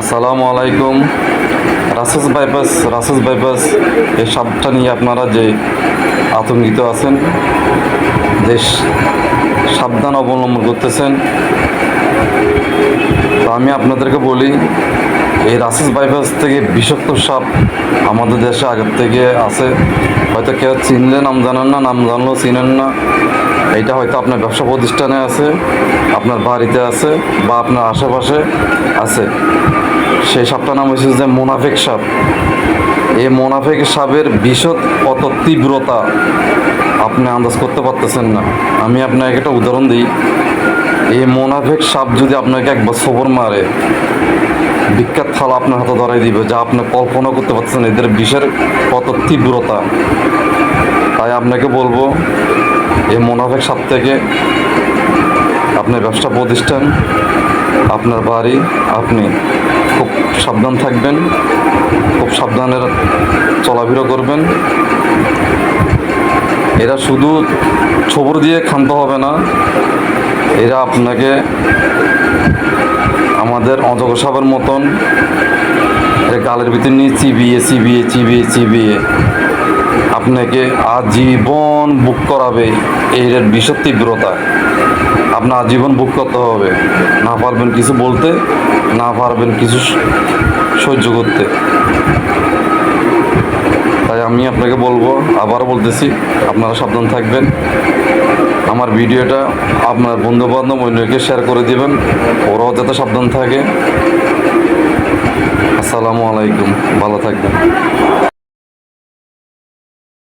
আসসালামু আলাইকুম। রাসেস bypass রাসেস bypass এই সাপটা নিয়ে আপনারা যে আতঙ্কিত আছেন, যে সাবধান অবলম্বন করতেছেন, তো আমি আপনাদেরকে বলি, এই রাসেস বাইপাস থেকে বিষাক্ত সাপ আমাদের দেশে আগের থেকে আছে। হয়তো কেউ চিনলে নাম জানেন না, নাম জানলেও চিনেন না। এইটা হয়তো আপনার ব্যবসা প্রতিষ্ঠানে আছে, আপনার বাড়িতে আছে বা আপনার আশেপাশে আছে। সেই সাপটার নাম হচ্ছে যে মোনাফেক সাপ। এই মোনাফেক সাপের বিশদ কত তীব্রতা আপনি আন্দাজ করতে পারতেছেন না। আমি আপনাকে একটা উদাহরণ দিই। এই মোনাফেক সাপ যদি আপনাকে একবার সবর মারে, বিখ্যাত থালা আপনার হাতে ধরাই দিবে যা আপনি কল্পনা করতে পারছেন এদের বিষের কত তীব্রতা। তাই আপনাকে বলব এই মোনাফেক সাপ থেকে আপনার ব্যবসা প্রতিষ্ঠান, আপনার বাড়ি, আপনি খুব সাবধান থাকবেন, খুব সাবধানের চলাফেরা করবেন। এরা শুধু ছবর দিয়ে ক্ষান্ত হবে না, এরা আপনাকে আমাদের অজগর সাপের মতন গালের ভিতর নিয়ে চিবিয়ে চিবিয়ে চিবিয়ে চিবিয়ে আপনাকে আজীবন বুক করাবে এর বিষের তীব্রতা। আপনার আজীবন বুক করতে হবে। না পারবেন কিছু বলতে, না পারবেন কিছু সহ্য করতে। তাই আমি আপনাকে বলব, আবারও বলতেছি, আপনারা সাবধান থাকবেন। আমার ভিডিওটা আপনার বন্ধু বান্ধব অন্যকে শেয়ার করে দিবেন, ওরাও যাতে সাবধান থাকে। আসসালামু আলাইকুম, ভালো থাকবেন।